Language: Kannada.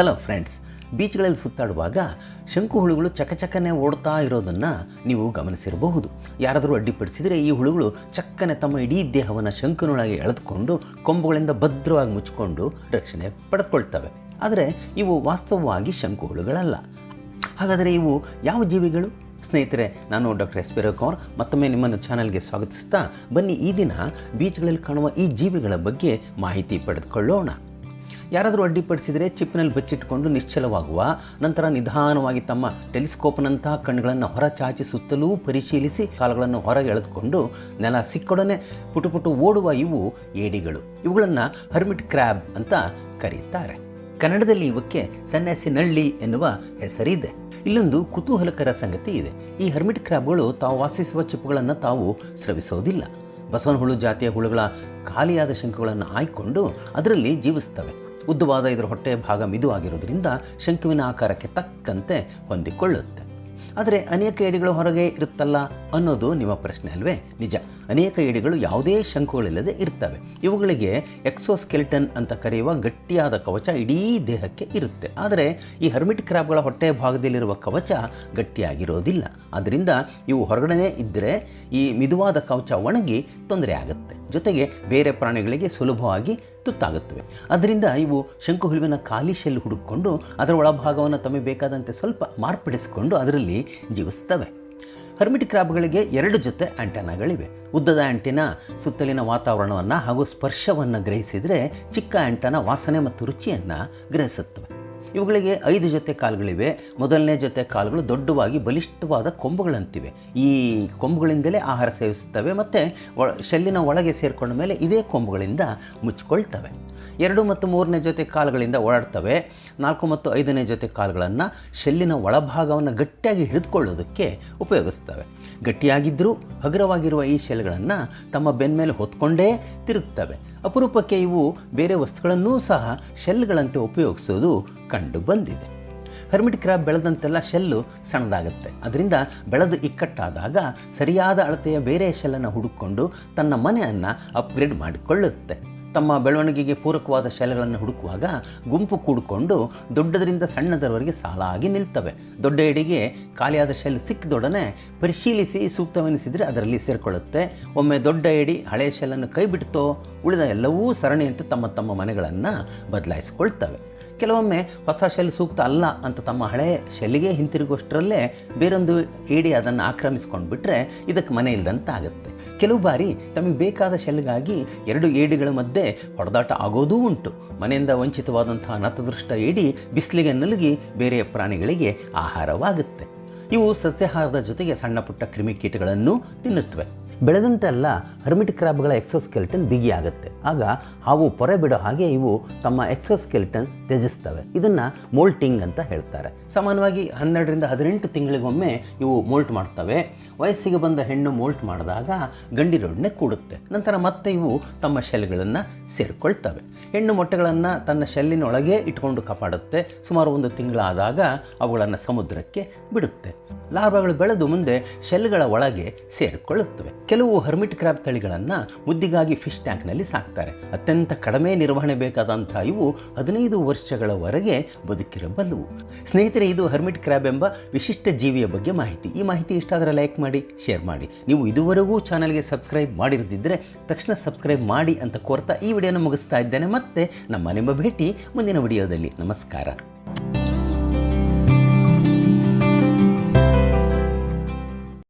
ಹಲೋ ಫ್ರೆಂಡ್ಸ್ ಬೀಚ್ಗಳಲ್ಲಿ ಸುತ್ತಾಡುವಾಗ ಶಂಕು ಹುಳುಗಳು ಚಕಚಕನೆ ಓಡ್ತಾ ಇರೋದನ್ನು ನೀವು ಗಮನಿಸಿರಬಹುದು. ಯಾರಾದರೂ ಅಡ್ಡಿಪಡಿಸಿದರೆ ಈ ಹುಳುಗಳು ಚಕ್ಕನೆ ತಮ್ಮ ಇಡೀ ದೇಹವನ್ನು ಶಂಕುನೊಳಗೆ ಎಳೆದುಕೊಂಡು ಕೊಂಬುಗಳಿಂದ ಭದ್ರವಾಗಿ ಮುಚ್ಚಿಕೊಂಡು ರಕ್ಷಣೆ ಪಡೆದುಕೊಳ್ತವೆ. ಆದರೆ ಇವು ವಾಸ್ತವವಾಗಿ ಶಂಕು ಹುಳುಗಳಲ್ಲ. ಹಾಗಾದರೆ ಇವು ಯಾವ ಜೀವಿಗಳು? ಸ್ನೇಹಿತರೆ, ನಾನು ಡಾಕ್ಟರ್ ಎಸ್ ರವಿಕುಮಾರ್. ಮತ್ತೊಮ್ಮೆ ನಿಮ್ಮನ್ನು ಚಾನಲ್ಗೆ ಸ್ವಾಗತಿಸ್ತಾ ಬನ್ನಿ. ಈ ದಿನ ಬೀಚ್ಗಳಲ್ಲಿ ಕಾಣುವ ಈ ಜೀವಿಗಳ ಬಗ್ಗೆ ಮಾಹಿತಿ ಪಡೆದುಕೊಳ್ಳೋಣ. ಯಾರಾದರೂ ಅಡ್ಡಿಪಡಿಸಿದರೆ ಚಿಪ್ಪಿನಲ್ಲಿ ಬಚ್ಚಿಟ್ಟುಕೊಂಡು ನಿಶ್ಚಲವಾಗುವ ನಂತರ ನಿಧಾನವಾಗಿ ತಮ್ಮ ಟೆಲಿಸ್ಕೋಪ್ನಂತಹ ಕಣ್ಣುಗಳನ್ನು ಹೊರಚಾಚಿಸುತ್ತಲೂ ಪರಿಶೀಲಿಸಿ ಕಾಲುಗಳನ್ನು ಹೊರಗೆ ಎಳೆದುಕೊಂಡು ನೆಲ ಸಿಕ್ಕೊಡನೆ ಪುಟು ಪುಟು ಓಡುವ ಇವು ಏಡಿಗಳು. ಇವುಗಳನ್ನು ಹರ್ಮಿಟ್ ಕ್ರ್ಯಾಬ್ ಅಂತ ಕರೆಯುತ್ತಾರೆ. ಕನ್ನಡದಲ್ಲಿ ಇವಕ್ಕೆ ಸನ್ಯಾಸಿ ನಳ್ಳಿ ಎನ್ನುವ ಹೆಸರಿದೆ. ಇಲ್ಲೊಂದು ಕುತೂಹಲಕರ ಸಂಗತಿ ಇದೆ. ಈ ಹರ್ಮಿಟ್ ಕ್ರ್ಯಾಬ್ಗಳು ತಾವು ವಾಸಿಸುವ ಚಿಪ್ಪುಗಳನ್ನು ತಾವು ಸ್ರವಿಸೋದಿಲ್ಲ. ಬಸವನ ಹುಳು ಜಾತಿಯ ಹುಳುಗಳ ಖಾಲಿಯಾದ ಶಂಕುಗಳನ್ನು ಆಯ್ಕೊಂಡು ಅದರಲ್ಲಿ ಜೀವಿಸ್ತವೆ ಉದ್ದವಾದ ಇದರ ಹೊಟ್ಟೆಯ ಭಾಗ ಮಿದುವಾಗಿರೋದ್ರಿಂದ ಶಂಕುವಿನ ಆಕಾರಕ್ಕೆ ತಕ್ಕಂತೆ ಹೊಂದಿಕೊಳ್ಳುತ್ತೆ. ಆದರೆ ಅನೇಕ ಏಡಿಗಳು ಹೊರಗೆ ಇರುತ್ತಲ್ಲ ಅನ್ನೋದು ನಿಮ್ಮ ಪ್ರಶ್ನೆ ಅಲ್ವೇ? ನಿಜ. ಅನೇಕ ಏಡಿಗಳು ಯಾವುದೇ ಶಂಕುಗಳಿಲ್ಲದೆ ಇರ್ತವೆ. ಇವುಗಳಿಗೆ ಎಕ್ಸೋಸ್ಕೆಲಿಟನ್ ಅಂತ ಕರೆಯುವ ಗಟ್ಟಿಯಾದ ಕವಚ ಇಡೀ ದೇಹಕ್ಕೆ ಇರುತ್ತೆ. ಆದರೆ ಈ ಹರ್ಮಿಟ್ ಕ್ರಾಬ್ಗಳ ಹೊಟ್ಟೆ ಭಾಗದಲ್ಲಿರುವ ಕವಚ ಗಟ್ಟಿಯಾಗಿರೋದಿಲ್ಲ. ಆದ್ದರಿಂದ ಇವು ಹೊರಗಡೆ ಇದ್ದರೆ ಈ ಮಿದುವಾದ ಕವಚ ಒಣಗಿ ತೊಂದರೆ ಆಗುತ್ತೆ. ಜೊತೆಗೆ ಬೇರೆ ಪ್ರಾಣಿಗಳಿಗೆ ಸುಲಭವಾಗಿ ತುತ್ತಾಗುತ್ತವೆ. ಅದರಿಂದ ಇವು ಶಂಕುಹುಳುವಿನ ಖಾಲಿ ಶೆಲ್ ಹುಡುಕೊಂಡು ಅದರ ಒಳಭಾಗವನ್ನು ತಮಗೆ ಬೇಕಾದಂತೆ ಸ್ವಲ್ಪ ಮಾರ್ಪಡಿಸಿಕೊಂಡು ಅದರಲ್ಲಿ ಜೀವಿಸ್ತವೆ. ಹರ್ಮಿಟ್ ಕ್ರಾಬ್ಗಳಿಗೆ ಎರಡು ಜೊತೆ ಆಂಟೆನಾಗಳಿವೆ. ಉದ್ದದ ಆ್ಯಂಟಿನ ಸುತ್ತಲಿನ ವಾತಾವರಣವನ್ನು ಹಾಗೂ ಸ್ಪರ್ಶವನ್ನು ಗ್ರಹಿಸಿದರೆ ಚಿಕ್ಕ ಆ್ಯಂಟನ ವಾಸನೆ ಮತ್ತು ರುಚಿಯನ್ನು ಗ್ರಹಿಸುತ್ತವೆ. ಇವುಗಳಿಗೆ ಐದು ಜೊತೆ ಕಾಲುಗಳಿವೆ. ಮೊದಲನೇ ಜೊತೆ ಕಾಲುಗಳು ದೊಡ್ಡವಾಗಿ ಬಲಿಷ್ಠವಾದ ಕೊಂಬುಗಳಂತಿವೆ. ಈ ಕೊಂಬುಗಳಿಂದಲೇ ಆಹಾರ ಸೇವಿಸುತ್ತವೆ ಮತ್ತು ಶೆಲ್ಲಿನ ಒಳಗೆ ಸೇರಿಕೊಂಡ ಮೇಲೆ ಇದೇ ಕೊಂಬುಗಳಿಂದ ಮುಚ್ಚಿಕೊಳ್ತವೆ. ಎರಡು ಮತ್ತು ಮೂರನೇ ಜೊತೆ ಕಾಲುಗಳಿಂದ ಓಡಾಡ್ತವೆ. ನಾಲ್ಕು ಮತ್ತು ಐದನೇ ಜೊತೆ ಕಾಲುಗಳನ್ನು ಶೆಲ್ಲಿನ ಒಳಭಾಗವನ್ನು ಗಟ್ಟಿಯಾಗಿ ಹಿಡಿದುಕೊಳ್ಳೋದಕ್ಕೆ ಉಪಯೋಗಿಸ್ತವೆ. ಗಟ್ಟಿಯಾಗಿದ್ದರೂ ಹಗುರವಾಗಿರುವ ಈ ಶೆಲ್ಗಳನ್ನು ತಮ್ಮ ಬೆನ್ಮೇಲೆ ಹೊತ್ಕೊಂಡೇ ತಿರುಗ್ತವೆ. ಅಪರೂಪಕ್ಕೆ ಇವು ಬೇರೆ ವಸ್ತುಗಳನ್ನೂ ಸಹ ಶೆಲ್ಗಳಂತೆ ಉಪಯೋಗಿಸೋದು ಕಂಡು ಬಂದಿದೆ. ಹರ್ಮಿಟ್ ಕ್ರಾಬ್ ಬೆಳೆದಂತೆಲ್ಲ ಶೆಲ್ಲು ಸಣ್ಣದಾಗುತ್ತೆ. ಅದರಿಂದ ಬೆಳೆದು ಇಕ್ಕಟ್ಟಾದಾಗ ಸರಿಯಾದ ಅಳತೆಯ ಬೇರೆ ಶೆಲ್ಲನ್ನು ಹುಡುಕೊಂಡು ತನ್ನ ಮನೆಯನ್ನು ಅಪ್ಗ್ರೇಡ್ ಮಾಡಿಕೊಳ್ಳುತ್ತೆ. ತಮ್ಮ ಬೆಳವಣಿಗೆಗೆ ಪೂರಕವಾದ ಶೈಲಗಳನ್ನು ಹುಡುಕುವಾಗ ಗುಂಪು ಕೂಡಿಕೊಂಡು ದೊಡ್ಡದರಿಂದ ಸಣ್ಣದರವರೆಗೆ ಸಾಲಾಗಿ ನಿಲ್ತವೆ. ದೊಡ್ಡ ಎಡಿಗೆ ಖಾಲಿಯಾದ ಶೈಲಿ ಸಿಕ್ಕಿದೊಡನೆ ಪರಿಶೀಲಿಸಿ ಸೂಕ್ತವೆನಿಸಿದರೆ ಅದರಲ್ಲಿ ಸೇರಿಕೊಳ್ಳುತ್ತೆ. ಒಮ್ಮೆ ದೊಡ್ಡ ಎಡಿ ಹಳೆಯ ಶೈಲನ್ನು ಕೈಬಿಡ್ತೋ ಉಳಿದ ಎಲ್ಲವೂ ಸರಣಿಯಂತೆ ತಮ್ಮ ತಮ್ಮ ಮನೆಗಳನ್ನು ಬದಲಾಯಿಸಿಕೊಳ್ತವೆ. ಕೆಲವೊಮ್ಮೆ ಹೊಸ ಶೈಲಿ ಸೂಕ್ತ ಅಲ್ಲ ಅಂತ ತಮ್ಮ ಹಳೆ ಶೈಲಿಗೆ ಹಿಂತಿರುಗುವಷ್ಟರಲ್ಲೇ ಬೇರೊಂದು ಏಡಿ ಅದನ್ನು ಆಕ್ರಮಿಸ್ಕೊಂಡು ಬಿಟ್ಟರೆ ಇದಕ್ಕೆ ಮನೆ ಇಲ್ಲದಂತಾಗುತ್ತೆ ಕೆಲವು ಬಾರಿ ತಮಗೆ ಬೇಕಾದ ಶೆಲ್ಗಾಗಿ ಎರಡು ಏಡಿಗಳ ಮಧ್ಯೆ ಹೊಡೆದಾಟ ಆಗೋದೂ ಉಂಟು. ಮನೆಯಿಂದ ವಂಚಿತವಾದಂತಹ ನತದೃಷ್ಟ ಏಡಿ ಬಿಸಿಲಿಗೆ ನಲುಗಿ ಬೇರೆ ಪ್ರಾಣಿಗಳಿಗೆ ಆಹಾರವಾಗುತ್ತೆ. ಇವು ಸಸ್ಯಾಹಾರದ ಜೊತೆಗೆ ಸಣ್ಣ ಪುಟ್ಟ ಕ್ರಿಮಿಕೀಟಗಳನ್ನು ತಿನ್ನುತ್ತವೆ. ಬೆಳೆದಂತೆಲ್ಲ ಹರ್ಮಿಟ್ ಕ್ರಾಬ್ಗಳ ಎಕ್ಸೋಸ್ಕೆಲ್ಟನ್ ಬಿಗಿಯಾಗುತ್ತೆ. ಆಗ ಹಾವು ಪೊರೆ ಬಿಡೋ ಹಾಗೆ ಇವು ತಮ್ಮ ಎಕ್ಸೋಸ್ಕೆಲ್ಟನ್ ತ್ಯಜಿಸ್ತವೆ. ಇದನ್ನು ಮೋಲ್ಟಿಂಗ್ ಅಂತ ಹೇಳ್ತಾರೆ. ಸಾಮಾನ್ಯವಾಗಿ ಹನ್ನೆರಡರಿಂದ ಹದಿನೆಂಟು ತಿಂಗಳಿಗೊಮ್ಮೆ ಇವು ಮೋಲ್ಟ್ ಮಾಡ್ತವೆ. ವಯಸ್ಸಿಗೆ ಬಂದ ಹೆಣ್ಣು ಮೋಲ್ಟ್ ಮಾಡಿದಾಗ ಗಂಡಿರೊಡನೆ ಕೂಡುತ್ತೆ. ನಂತರ ಮತ್ತೆ ಇವು ತಮ್ಮ ಶೆಲ್ಗಳನ್ನು ಸೇರಿಕೊಳ್ತವೆ. ಹೆಣ್ಣು ಮೊಟ್ಟೆಗಳನ್ನು ತನ್ನ ಶೆಲ್ಲಿನೊಳಗೆ ಇಟ್ಕೊಂಡು ಕಾಪಾಡುತ್ತೆ. ಸುಮಾರು ಒಂದು ತಿಂಗಳಾದಾಗ ಅವುಗಳನ್ನು ಸಮುದ್ರಕ್ಕೆ ಬಿಡುತ್ತೆ. ಲಾರ್ವಾಗಳು ಬೆಳೆದು ಮುಂದೆ ಶೆಲ್ಗಳ ಒಳಗೆ ಸೇರಿಕೊಳ್ಳುತ್ತವೆ. ಕೆಲವು ಹರ್ಮಿಟ್ ಕ್ರಾಬ್ ತಳಿಗಳನ್ನು ಮುದ್ದಿಗಾಗಿ ಫಿಶ್ ಟ್ಯಾಂಕ್ನಲ್ಲಿ ಸಾಕ್ತಾರೆ. ಅತ್ಯಂತ ಕಡಿಮೆ ನಿರ್ವಹಣೆ ಬೇಕಾದಂಥ ಇವು ಹದಿನೈದು ವರ್ಷಗಳವರೆಗೆ ಬದುಕಿರಬಲ್ಲವು. ಸ್ನೇಹಿತರೆ, ಇದು ಹರ್ಮಿಟ್ ಕ್ರ್ಯಾಬ್ ಎಂಬ ವಿಶಿಷ್ಟ ಜೀವಿಯ ಬಗ್ಗೆ ಮಾಹಿತಿ. ಈ ಮಾಹಿತಿ ಇಷ್ಟಾದರೆ ಲೈಕ್ ಮಾಡಿ ಶೇರ್ ಮಾಡಿ. ನೀವು ಇದುವರೆಗೂ ಚಾನಲ್ಗೆ ಸಬ್ಸ್ಕ್ರೈಬ್ ಮಾಡಿರದಿದ್ದರೆ ತಕ್ಷಣ ಸಬ್ಸ್ಕ್ರೈಬ್ ಮಾಡಿ ಅಂತ ಕೋರ್ತಾ ಈ ವಿಡಿಯೋನ ಮುಗಿಸ್ತಾ ಇದ್ದೇನೆ. ಮತ್ತೆ ನಮ್ಮ ನಿಮ್ಮ ಭೇಟಿ ಮುಂದಿನ ವಿಡಿಯೋದಲ್ಲಿ. ನಮಸ್ಕಾರ.